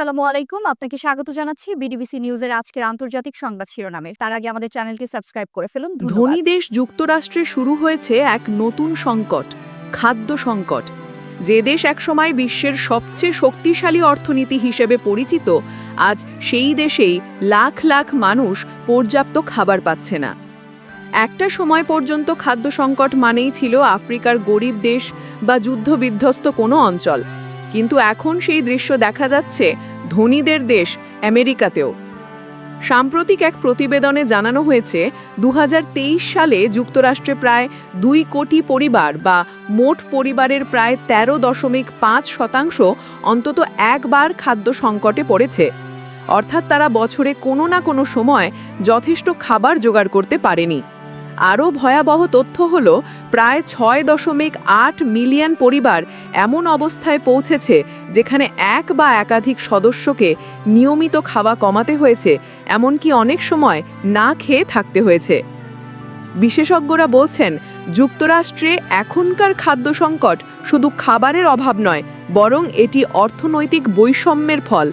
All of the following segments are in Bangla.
আসসালামু আলাইকুম। আপনাকে স্বাগত জানাচ্ছি বিডিবিসি নিউজের আজকের আন্তর্জাতিক সংবাদ শিরোনামে। তার আগে আমাদের চ্যানেলটি সাবস্ক্রাইব করে ফেলুন। ধনী দেশ যুক্তরাষ্ট্রে শুরু হয়েছে এক নতুন সংকট, খাদ্য সংকট। যে দেশ একসময় বিশ্বের সবচেয়ে শক্তিশালী অর্থনীতি হিসেবে পরিচিত, আজ সেই দেশেই লাখ লাখ মানুষ পর্যাপ্ত খাবার পাচ্ছে না। একটা সময় পর্যন্ত খাদ্য সংকট মানেই ছিল আফ্রিকার গরিব দেশ বা যুদ্ধবিধ্বস্ত কোনো অঞ্চল। কিন্তু এখন সেই দৃশ্য দেখা যাচ্ছে ধনীদের দেশ আমেরিকাতেও। সাম্প্রতিক এক প্রতিবেদনে জানানো হয়েছে দু হাজার তেইশ সালে যুক্তরাষ্ট্রে প্রায় দুই কোটি পরিবার বা মোট পরিবারের প্রায় ১৩ দশমিক পাঁচ শতাংশ অন্তত একবার খাদ্য সংকটে পড়েছে। অর্থাৎ তারা বছরে কোনো না কোনো সময় যথেষ্ট খাবার জোগাড় করতে পারেনি। আরও ভয়াবহ তথ্য হল, প্রায় ছয় দশমিক আট মিলিয়ন পরিবার এমন অবস্থায় পৌঁছেছে যেখানে এক বা একাধিক সদস্যকে নিয়মিত খাওয়া কমাতে হয়েছে, এমনকি অনেক সময় না খেয়ে থাকতে হয়েছে। বিশেষজ্ঞরা বলছেন, যুক্তরাষ্ট্রে এখনকার খাদ্য সংকট শুধু খাবারের অভাব নয়, বরং এটি অর্থনৈতিক বৈষম্যের ফল।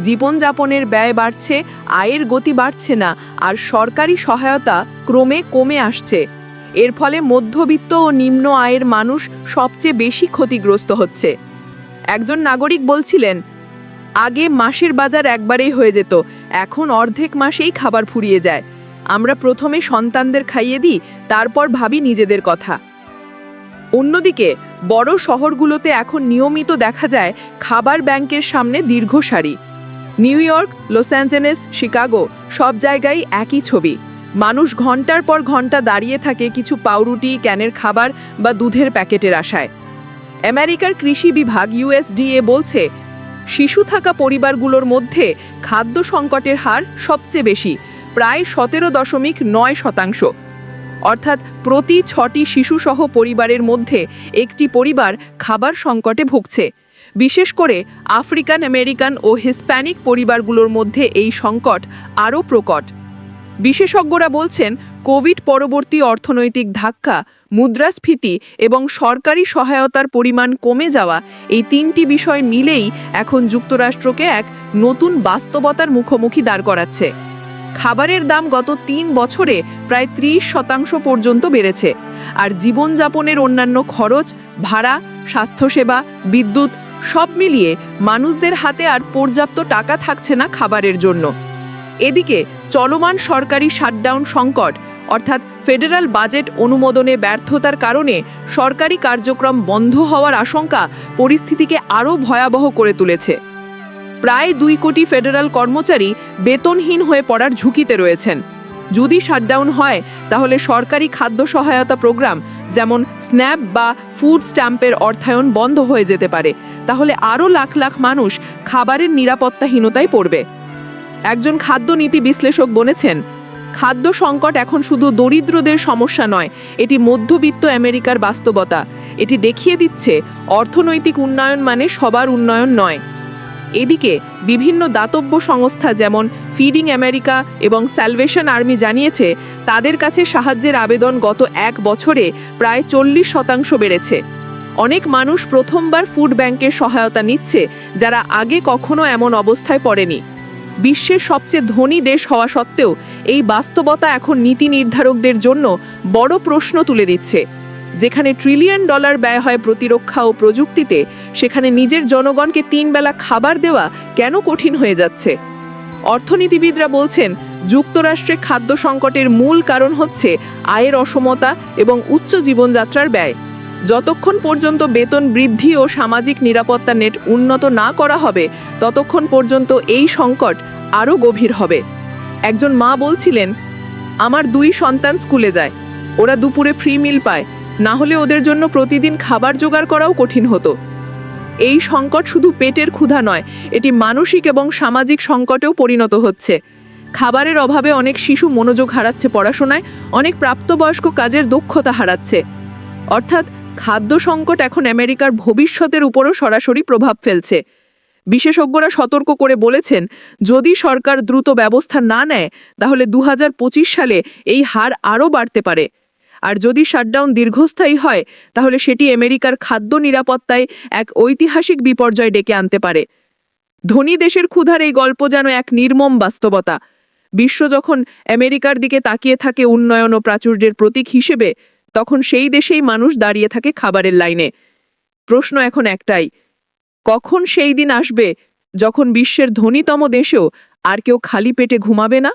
জীবনযাপনের ব্যয় বাড়ছে, আয়ের গতি বাড়ছে না, আর সরকারি সহায়তা ক্রমে কমে আসছে। এর ফলে মধ্যবিত্ত ও নিম্ন আয়ের মানুষ সবচেয়ে বেশি ক্ষতিগ্রস্ত হচ্ছে। একজন নাগরিক বলছিলেন, আগে মাসের বাজার একবারেই হয়ে যেত, এখন অর্ধেক মাসেই খাবার ফুরিয়ে যায়। আমরা প্রথমে সন্তানদের খাইয়ে দিই, তারপর ভাবি নিজেদের কথা। অন্যদিকে, বড় শহরগুলোতে এখন নিয়মিত দেখা যায়, খাবার ব্যাংকের সামনে দীর্ঘ সারি New York, Los Angeles, Chicago, সব জায়গায় একই ছবি। মানুষ ঘণ্টার পর ঘণ্টা দাঁড়িয়ে থাকে কিছু পাউরুটি, ক্যানের খাবার বা দুধের প্যাকেটের আশায়। আমেরিকার কৃষি বিভাগ ইউএসডিএ বলছে, শিশু থাকা পরিবারগুলোর মধ্যে খাদ্য সংকটের হার সবচেয়ে বেশি, প্রায় সতেরো দশমিক নয় শতাংশ। অর্থাৎ প্রতি ছটি শিশুসহ পরিবারের মধ্যে একটি পরিবার খাবার সংকটে ভুগছে। বিশেষ করে আফ্রিকান আমেরিকান ও হিসপ্যানিক পরিবারগুলোর মধ্যে এই সংকট আরও প্রকট। বিশেষজ্ঞরা বলছেন, কোভিড পরবর্তী অর্থনৈতিক ধাক্কা, মুদ্রাস্ফীতি এবং সরকারি সহায়তার পরিমাণ কমে যাওয়া এই তিনটি বিষয় মিলেই এখন যুক্তরাষ্ট্রকে এক নতুন বাস্তবতার মুখোমুখি দাঁড় করাচ্ছে। খাবারের দাম গত তিন বছরে প্রায় ত্রিশ শতাংশ পর্যন্ত বেড়েছে। আর জীবনযাপনের অন্যান্য খরচ, ভাড়া, স্বাস্থ্যসেবা, বিদ্যুৎ সব মিলিয়ে মানুষদের হাতে আর পর্যাপ্ত টাকা থাকছে না খাবারের জন্য। এদিকে চলমান সরকারি শাটডাউন সংকট, অর্থাৎ ফেডারাল বাজেট অনুমোদনে ব্যর্থতার কারণে সরকারি কার্যক্রম বন্ধ হওয়ার আশঙ্কা পরিস্থিতিকে আরও ভয়াবহ করে তুলেছে। প্রায় দুই কোটি ফেডারাল কর্মচারী বেতনহীন হয়ে পড়ার ঝুঁকিতে রয়েছেন। যদি শাটডাউন হয়, তাহলে সরকারি খাদ্য সহায়তা প্রোগ্রাম যেমন স্ন্যাপ বা ফুড স্ট্যাম্পের অর্থায়ন বন্ধ হয়ে যেতে পারে। তাহলে আরও লাখ লাখ মানুষ খাবারের নিরাপত্তাহীনতায় পড়বে। একজন খাদ্য নীতি বিশ্লেষক বলেছেন, খাদ্য সংকট এখন শুধু দরিদ্রদের সমস্যা নয়, এটি মধ্যবিত্ত আমেরিকার বাস্তবতা। এটি দেখিয়ে দিচ্ছে, অর্থনৈতিক উন্নয়ন মানে সবার উন্নয়ন নয়। এদিকে বিভিন্ন দাতব্য সংস্থা যেমন ফিডিং আমেরিকা এবং স্যালভেশন আর্মি জানিয়েছে, তাদের কাছে সাহায্যের আবেদন গত এক বছরে প্রায় চল্লিশ শতাংশ বেড়েছে। অনেক মানুষ প্রথমবার ফুড ব্যাংকের সহায়তা নিচ্ছে, যারা আগে কখনো এমন অবস্থায় পড়েনি। বিশ্বের সবচেয়ে ধনী দেশ হওয়া সত্ত্বেও এই বাস্তবতা এখন নীতি নির্ধারকদের জন্য বড় প্রশ্ন তুলে দিচ্ছে। যেখানে ট্রিলিয়ন ডলার ব্যয় হয় প্রতিরক্ষা ও প্রযুক্তিতে, সেখানে নিজের জনগণকে তিন বেলা খাবার দেওয়া কেন কঠিন হয়ে যাচ্ছে? অর্থনীতিবিদরা বলছেন, যুক্তরাষ্ট্রে খাদ্য সংকটের মূল কারণ হচ্ছে আয়ের অসমতা এবং উচ্চ জীবনযাত্রার ব্যয়। যতক্ষণ পর্যন্ত বেতন বৃদ্ধি ও সামাজিক নিরাপত্তা নেট উন্নত না করা হবে, ততক্ষণ পর্যন্ত এই সংকট আরও গভীর হবে। একজন মা বলছিলেন, আমার দুই সন্তান স্কুলে যায়, ওরা দুপুরে ফ্রি মিল পায় না হলে ওদের জন্য প্রতিদিন খাবার জোগাড় করাও কঠিন হতো। এই সংকট শুধু পেটের ক্ষুধা নয়, এটি মানসিক এবং সামাজিক সংকটেও পরিণত হচ্ছে। খাবারের অভাবে অনেক শিশু মনোযোগ হারাচ্ছে পড়াশোনায়, অনেক প্রাপ্তবয়স্ক কাজের দক্ষতা হারাচ্ছে। অর্থাৎ খাদ্য সংকট এখন আমেরিকার ভবিষ্যতের উপরও সরাসরি প্রভাব ফেলছে। বিশেষজ্ঞরা সতর্ক করে বলেছেন, যদি সরকার দ্রুত ব্যবস্থা না নেয়, তাহলে দু হাজার পঁচিশ সালে এই হার আরও বাড়তে পারে। আর যদি শাটডাউন দীর্ঘস্থায়ী হয়, তাহলে সেটি আমেরিকার খাদ্য নিরাপত্তায় এক ঐতিহাসিক বিপর্যয় ডেকে আনতে পারে। ধনী দেশের ক্ষুধার এই গল্প যেন এক নির্মম বাস্তবতা। বিশ্ব যখন আমেরিকার দিকে তাকিয়ে থাকে উন্নয়ন ও প্রাচুর্যের প্রতীক হিসেবে, তখন সেই দেশেই মানুষ দাঁড়িয়ে থাকে খাবারের লাইনে। প্রশ্ন এখন একটাই, কখন সেই দিন আসবে যখন বিশ্বের ধনীতম দেশেও আর কেউ খালি পেটে ঘুমাবে না?